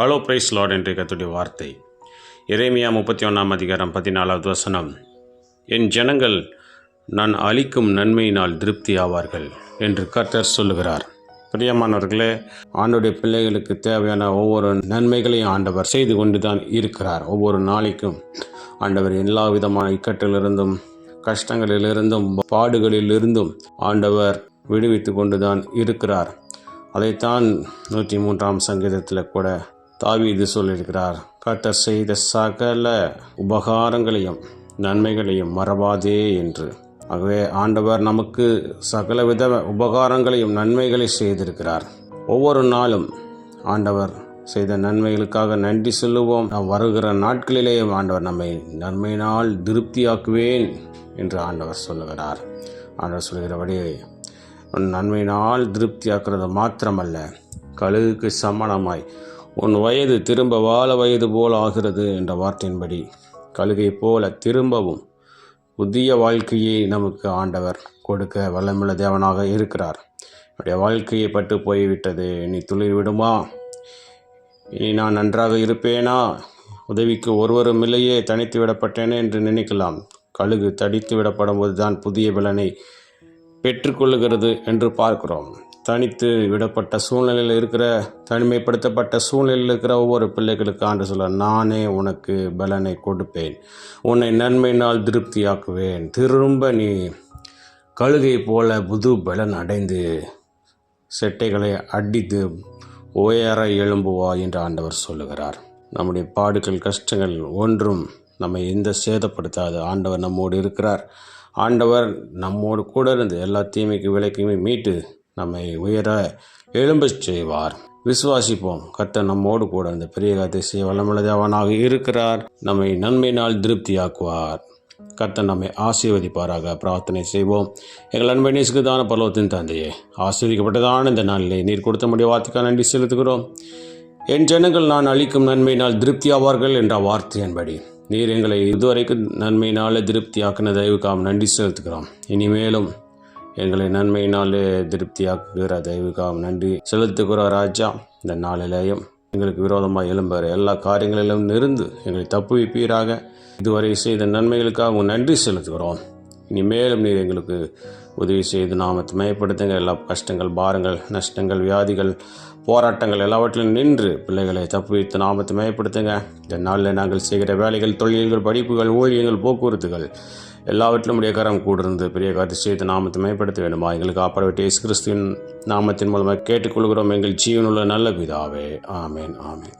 Hello price Lord என்று கத்துடைய வார்த்தை. இறைமையா முப்பத்தி ஒன்றாம் அதிகாரம் பதினாலாவது வசனம். என் ஜனங்கள் நான் அளிக்கும் நன்மையினால் திருப்தி ஆவார்கள் என்று கர்த்தர் சொல்லுகிறார். பிரியமானவர்களே ஆண்டுடைய பிள்ளைகளுக்கு தேவையான ஒவ்வொரு நன்மைகளையும் ஆண்டவர் செய்து கொண்டு தான் இருக்கிறார். ஒவ்வொரு நாளைக்கும் ஆண்டவர் எல்லா விதமான இக்கட்டிலிருந்தும் கஷ்டங்களிலிருந்தும் பாடுகளிலிருந்தும் ஆண்டவர் விடுவித்து கொண்டு தான் இருக்கிறார். அதைத்தான் நூற்றி மூன்றாம் சங்கீதத்தில் கூட தாவீது சொல்லியிருக்கிறார் கட்ட செய்த சகல உபகாரங்களையும் நன்மைகளையும் மறவாதே என்று. ஆகவே ஆண்டவர் நமக்கு சகலவித உபகாரங்களையும் நன்மைகளை செய்திருக்கிறார். ஒவ்வொரு நாளும் ஆண்டவர் செய்த நன்மைகளுக்காக நன்றி சொல்லுவோம். நாம் வருகிற நாட்களிலேயே ஆண்டவர் நம்மை நன்மையினால் திருப்தியாக்குவேன் என்று ஆண்டவர் சொல்லுகிறார். ஆண்டவர் சொல்கிறபடியே நன்மையினால் திருப்தியாக்குறது மாத்திரமல்ல கழுகுக்கு சமணமாய் உன் வயது திரும்ப வாழ வயது போல் ஆகிறது என்ற வார்த்தையின்படி கழுகை போல திரும்பவும் புதிய வாழ்க்கையை நமக்கு ஆண்டவர் கொடுக்க வல்லமுள்ள தேவனாக இருக்கிறார். என்னுடைய வாழ்க்கையை பட்டு போய்விட்டது. நீ துளிர் விடுமா? இனி நான் நன்றாக இருப்பேனா? உதவிக்கு ஒருவரும் இல்லையே தனித்து விடப்பட்டேனே என்று நினைக்கலாம். கழுகு தடித்து விடப்படும் போது தான் புதிய பலனை பெற்றுக்கொள்ளுகிறது என்று பார்க்கிறோம். தனித்து விடப்பட்ட சூழ்நிலையில் இருக்கிற தனிமைப்படுத்தப்பட்ட சூழ்நிலையில் இருக்கிற ஒவ்வொரு பிள்ளைகளுக்கு ஆண்டு சொல்ல நானே உனக்கு பலனை கொடுப்பேன். உன்னை நன்மையினால் திருப்தியாக்குவேன். திரும்ப நீ கழுகை போல புது பலன் அடைந்து செட்டைகளை அடித்து உயர எழும்புவா என்று ஆண்டவர் சொல்லுகிறார். நம்முடைய பாடுகள் கஷ்டங்கள் ஒன்றும் நம்மை எந்த சேதப்படுத்தாது. ஆண்டவர் நம்மோடு இருக்கிறார். ஆண்டவர் நம்மோடு கூட இருந்து எல்லா தீமைக்கு விலைக்குமே மீட்டு நம்மை உயர எழும்பச் செய்வார். விசுவாசிப்போம். கர்த்தர் நம்மோடு கூட இந்த பெரிய காத்தை செய்ய வல்லமுள்ளதவனாக இருக்கிறார். நம்மை நன்மையினால் திருப்தியாக்குவார். கர்த்தர் நம்மை ஆசீர்வதிப்பாராக. பிரார்த்தனை செய்வோம். எங்கள் அன்பை நேசுக்குதான பலவத்தின் தந்தையே ஆசீர்வதிக்கப்பட்டதான இந்த நாளிலே நீர் கொடுத்த முடிய வார்த்தைக்காக நன்றி செலுத்துகிறோம். என் ஜனங்கள் நான் அளிக்கும் நன்மையினால் திருப்தியாவார்கள் என்ற வார்த்தையின்படி நீர் எங்களை இதுவரைக்கும் நன்மையினால் திருப்தியாக்கின தயவுக்காக நன்றி செலுத்துகிறோம். இனிமேலும் எங்களை நன்மையினாலே திருப்தியாக்குகிற தயவுக்காக நன்றி செலுத்துகிற ராஜா இந்த நாளிலேயும் எங்களுக்கு விரோதமாக எழும்புகிற எல்லா காரியங்களிலும் இருந்து எங்களை தப்புவிப்பீராக. இதுவரை செய்த நன்மைகளுக்காக நன்றி செலுத்துகிறோம். இனிமேலும் நீர் எங்களுக்கு உதவி செய்து நாமத்தை மேம்படுத்துங்க எல்லா கஷ்டங்கள் பாரங்கள் நஷ்டங்கள் வியாதிகள் போராட்டங்கள் எல்லாவற்றிலும் நின்று பிள்ளைகளை தப்புவித்து நாமத்தை மேம்படுத்துங்க இந்த நாளில் நாங்கள் செய்கிற வேலைகள் தொழில்கள் படிப்புகள் ஊழியங்கள் போக்குவரத்துகள் எல்லாவற்றிலும் உடைய கரம் கூடிருந்து பெரிய காத்து செய்து நாமத்தை மேம்படுத்த வேண்டுமா? எங்களுக்கு ஆப்பரவிட்டு இயேசு கிறிஸ்துவின் நாமத்தின் மூலமாக கேட்டுக்கொள்கிறோம். எங்கள் ஜீவனுள்ள நல்ல பிதாவே. ஆமேன் ஆமேன்.